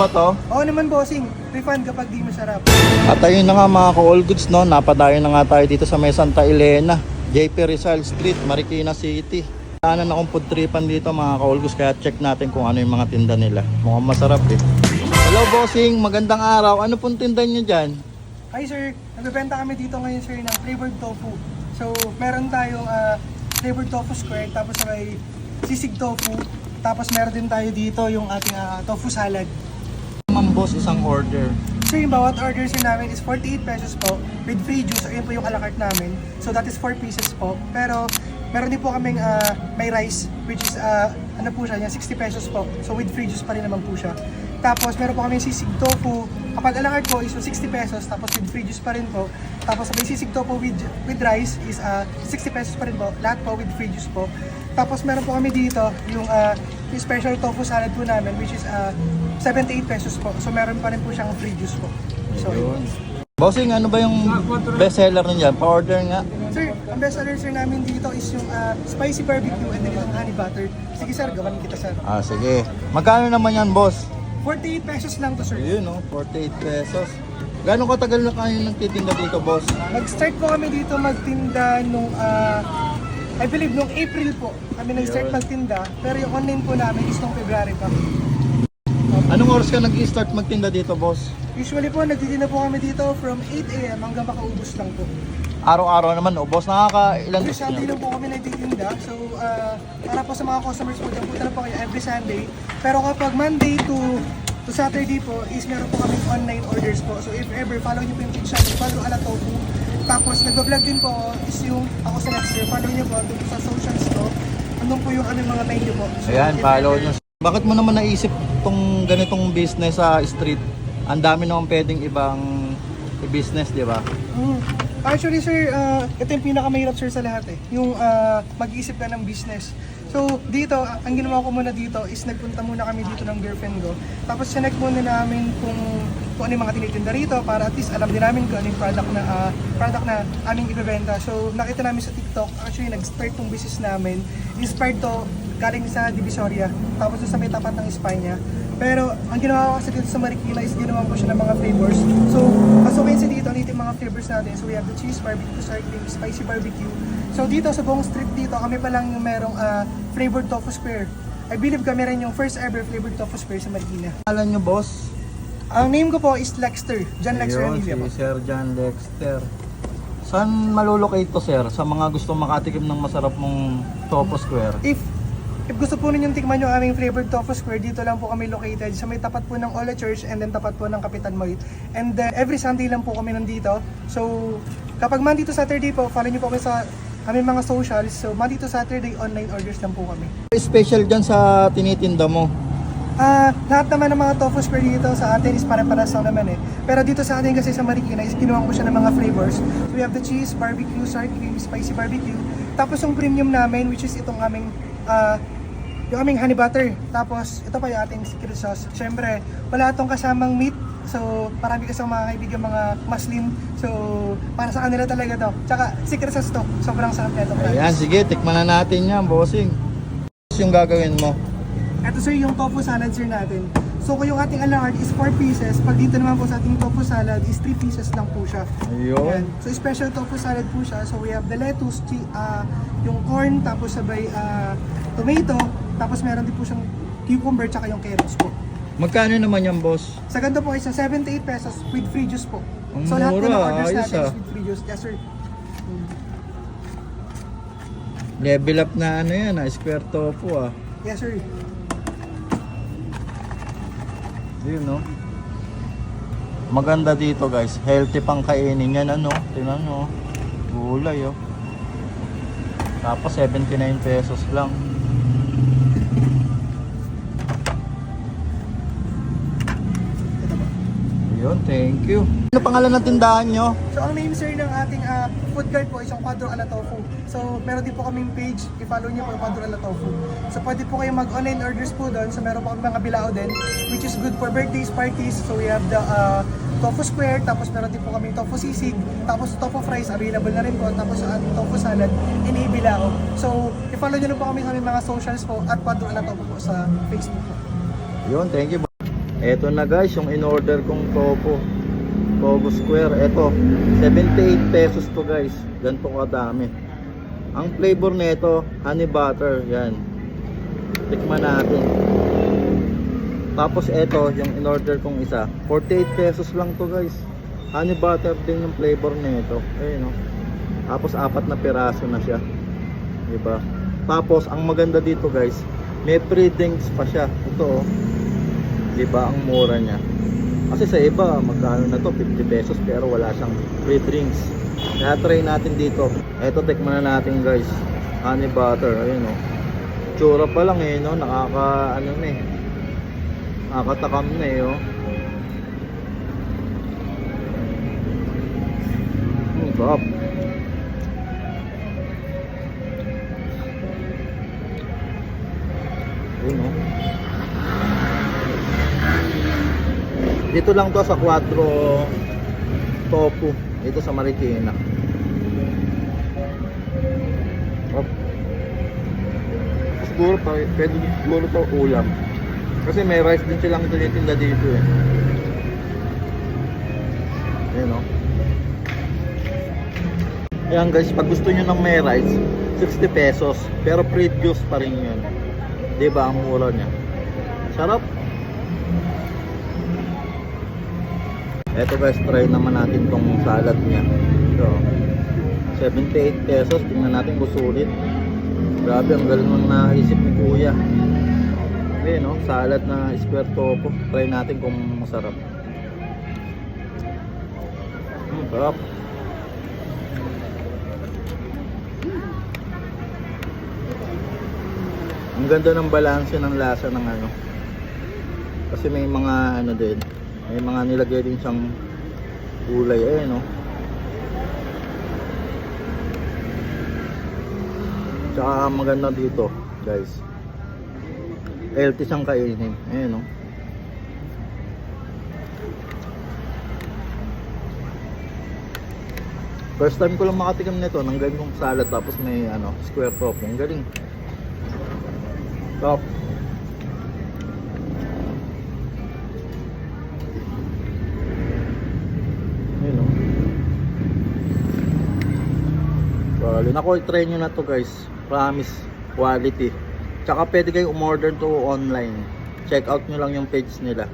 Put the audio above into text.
ba to? Oo naman bossing, refund kapag di masarap. At ayun na nga mga ka-all goods no, napadayo na nga tayo dito sa may Santa Elena, JP Rizal Street, Marikina City. Ano na akong food tripan dito mga ka-all goods, kaya check natin kung ano yung mga tinda nila. Mukhang masarap eh. Hello bossing, magandang araw. Ano pong tinda niyo dyan? Hi sir, nagbebenta kami dito ngayon sir ng flavored tofu. So, meron tayong ah, flavored tofu square, tapos may sisig tofu, tapos meron din tayo dito yung ating ah, tofu salad. Ma'am boss, isang order. So, yung bawat order sir namin is 48 pesos po with free juice. So, yun po yung a carte namin. So, that is 4 pieces po. Pero, meron din po kaming ah, may rice, which is, ah, ano po siya, yung 60 pesos po. So, with free juice pa rin naman po siya. Tapos, meron po kaming sisig tofu. Kapag a la carte po is yung 60 pesos, tapos with free juice pa rin po. Tapos, may sisig tofu with, with rice is ah, 60 pesos pa rin po. Lahat po with free juice po. Tapos, meron po kami dito yung, ah, yung special tofu salad po namin, which is ah, 78 pesos po. So, meron pa rin po siyang free juice po. So, Yun. Bossing, ano ba yung best seller dyan? Pa-order nga. Sir, ang best seller sir namin dito is yung ah, spicy barbecue and then yung honey butter. Sige sir, gawan kita sir. Ah, sige. Magkano naman yan, boss? 48 pesos lang to sir. Ayun, no? 48 pesos. Gano'ng katagal na kayo nagtitinda dito, boss? Nag-start po kami dito magtinda nung, ah, I believe nung April po. Kami nag-start Yun. magtinda. Pero yung online po namin is nung February pa. Anong oras ka nag-start magtinda dito, boss? Usually po, nagtitinda po kami dito from 8 a.m. hanggang makaubos lang po. Araw-araw naman, oh, boss. Nakaka-ilan Every gusto Sunday lang po kami nagtitinda. So, ah, para po sa mga customers po, dyan punta na po kayo every Sunday. Pero kapag Monday to to Saturday po, is meron po kami online orders po. So, if ever, follow niyo po yung page namin, follow ala tofu. Tapos, nagbablog din po is yung ako sa next year. Follow niyo po dun sa socials ko. Andun po yung aming mga menu po. So, Ayan, follow nyo. Bakit mo naman naisip tong ganitong business sa street? Ang dami naman pwedeng ibang i-business, di ba? Mm. Actually sir, ah, ito yung pinakamahirap sir sa lahat eh. Yung ah, mag-isip ka ng business. So dito, ang ginawa ko muna dito is nagpunta muna kami dito ng girlfriend ko. Tapos sinek muna namin kung, kung ano yung mga tinitinda rito para at least alam din namin kung ano yung product na, ah, product na aming ibebenta. So nakita namin sa TikTok, actually nag-start tong business namin. Inspired to galing sa Divisoria, tapos sa may tapat ng Espanya. Pero ang ginawa ko kasi dito sa Marikina is ginawa ko siya ng mga flavors. So, pasukin sa dito, ano yung mga flavors natin. So, we have the cheese barbecue, sour cream, spicy barbecue. So, dito sa buong street dito, kami pa lang yung merong ah, flavored tofu square. I believe kami rin yung first ever flavored tofu square sa Marikina. Alam nyo, boss? Ang name ko po is Lexter, John Lexter Ayun, Emilia po. si Sir John Dexter. Saan malulocate to, sir? Sa mga gustong makatikim ng masarap mong Topo Square? If if gusto po ninyong tikman yung aming flavored tofu square, dito lang po kami located sa may tapat po ng Ola Church and then tapat po ng Kapitan Moy. And then every Sunday lang po kami nandito. So kapag Monday to Saturday po, follow niyo po kami sa aming mga socials. So Monday to Saturday, online orders lang po kami. Special dyan sa tinitinda mo. Ah, lahat naman ng mga tofu square dito sa atin is pare-paras lang naman eh. Pero dito sa atin kasi sa Marikina is ginawa ko siya ng mga flavors. So we have the cheese, barbecue, sour cream, spicy barbecue. Tapos yung premium namin which is itong aming ah, yung aming honey butter. Tapos ito pa yung ating secret sauce. Siyempre, wala itong kasamang meat. So, marami kasi mga kaibigan mga muslim. So, para sa kanila talaga to. Tsaka, secret sauce to. Sobrang sarap nito. Ayan, sige, tikman na natin yan, bossing. Yung gagawin mo. Ito sir, yung tofu salad sir natin. So kung yung ating a la carte is 4 pieces, pag dito naman po sa ating tofu salad is 3 pieces lang po siya. Ayun. Ayan. So special tofu salad po siya. So we have the lettuce, ah, yung corn, tapos sabay ah, tomato, tapos meron din po siyang cucumber tsaka yung carrots po. Magkano naman yan, boss? Sa ganito po is sa 78 pesos with free juice po. Ang so lahat po ng orders natin is ah. with free juice. Yes sir. Level up na ano yan, ah, square tofu ah. Yes sir. Yun, no? Maganda dito, guys. Healthy pang kainin yan, ano? Tingnan nyo. oh. Gulay, oh. Tapos 79 pesos lang. Yun, thank you. Ano pangalan ng tindahan nyo? So ang name sir ng ating ah, food cart po is yung Quadro Ala Tofu. So meron din po kaming page, i-follow niyo po yung Quadro Ala Tofu. So pwede po kayo mag-online orders po doon. So meron po kami mga bilao din, which is good for birthdays, parties. So we have the ah, tofu square, tapos meron din po kami tofu sisig, tapos tofu fries, available na rin po, tapos ang tofu salad, inibilao. So i-follow niyo na po kami kami mga socials po at Quadro Ala Tofu po sa Facebook po. Yun, thank you. Eto na guys, yung in-order kong topo. Togo Square. Eto, 78 pesos to guys. Ganito kadami. Ang flavor nito, honey butter. Yan. Tikman natin. Tapos eto, yung in-order kong isa. 48 pesos lang to guys. Honey butter din yung flavor nito. Ayun no. Tapos apat na piraso na siya. Diba? Tapos ang maganda dito guys, may free drinks pa siya. Ito oh. Diba ang mura niya. Kasi sa iba, magkano na to? 50 pesos pero wala siyang free drinks. Kaya try natin dito. Eto, tikman na natin guys. Honey butter, ayun oh. Tsura pa lang eh, no? Nakaka, ano na eh. Nakakatakam na eh, oh. Hmm, sarap. Dito lang to sa Quadro Topu. Dito sa Marikina. Oh. Siguro pa, pwede siguro to ulam. Kasi may rice din silang tinitinda dito eh. Ayan o. Ayan guys, pag gusto nyo ng may rice, 60 pesos. Pero free juice pa rin yun. Diba ang mura niya? Sarap. Eto guys, try naman natin tong salad niya. So, 78 pesos. Tingnan natin kung sulit. Grabe, ang galing ng naisip ni Kuya. Ayun no, salad na square tofu. Try natin kung masarap. Hmm, sarap. Ang ganda ng balanse ng lasa ng ano. Kasi may mga ano din, may mga nilagay din siyang gulay eh no. Tsaka maganda dito, guys. Healthy siyang kainin. Ayan no. First time ko lang makatikim nito ng ganitong salad tapos may ano, square tofu. Ang galing. Top. Solid. Ako, try nyo na to guys. Promise. Quality. Tsaka pwede kayong umorder to online. Check out nyo lang yung page nila.